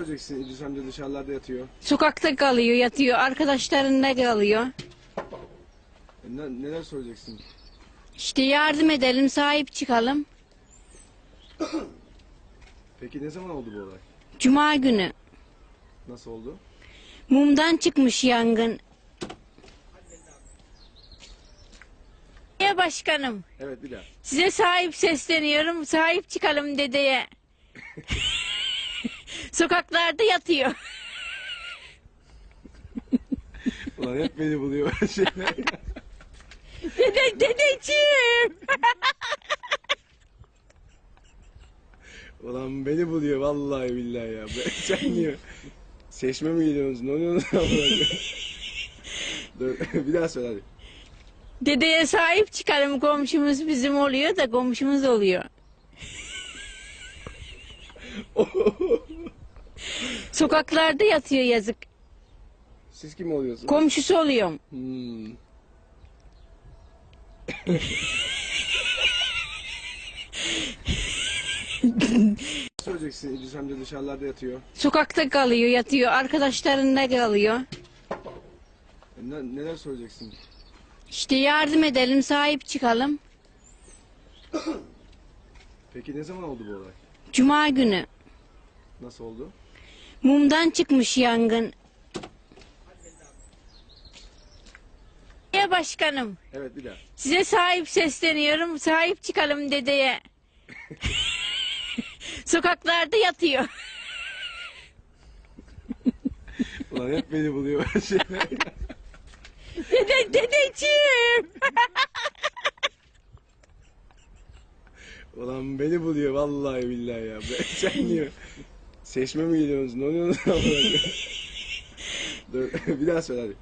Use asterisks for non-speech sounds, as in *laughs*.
söyleyeceksin? İdris amca dışarılarda yatıyor. Sokakta kalıyor, yatıyor. Arkadaşlarında kalıyor. E, ne- neler söyleyeceksin? İşte yardım edelim, sahip çıkalım. *coughs* Peki ne zaman oldu bu olay? Cuma günü Nasıl oldu? mumdan çıkmış yangın. Ya başkanım, Evet bir daha. size sahip sesleniyorum. Sahip çıkalım dedeye. *laughs* Sokaklarda yatıyor. *laughs* Ulan hep beni buluyor *laughs* böyle şeyler. *laughs* Dede, dedeciğim. Ulan beni buluyor vallahi billahi ya. Ben- Sen niye? Seçme mi gidiyorsunuz? Ne oluyorsunuz? Dur bir daha söyle hadi. Dedeye sahip çıkalım. Komşumuz bizim oluyor da komşumuz oluyor. Sokaklarda yatıyor yazık. Siz kim oluyorsunuz? Komşusu oluyorum. Hmm. *laughs* söyleyeceksin? İdris amca dışarılarda yatıyor. Sokakta kalıyor, yatıyor. Arkadaşlarında kalıyor. E, ne- neler söyleyeceksin? İşte yardım edelim, sahip çıkalım. Peki ne zaman oldu bu olay? Cuma günü Nasıl oldu? Mumdan çıkmış yangın. Ya başkanım, Evet bir daha. size sahip sesleniyorum. Sahip çıkalım dedeye. *laughs* Sokaklarda yatıyor. *laughs* Ulan hep beni buluyor böyle *laughs* şeyler. Dede, dedeciğim. Ulan beni buluyor vallahi billahi ya. Ben- Sen niye? Seçme mi gidiyorsunuz? Ne oluyorsunuz? *laughs* Dur bir daha söyle hadi.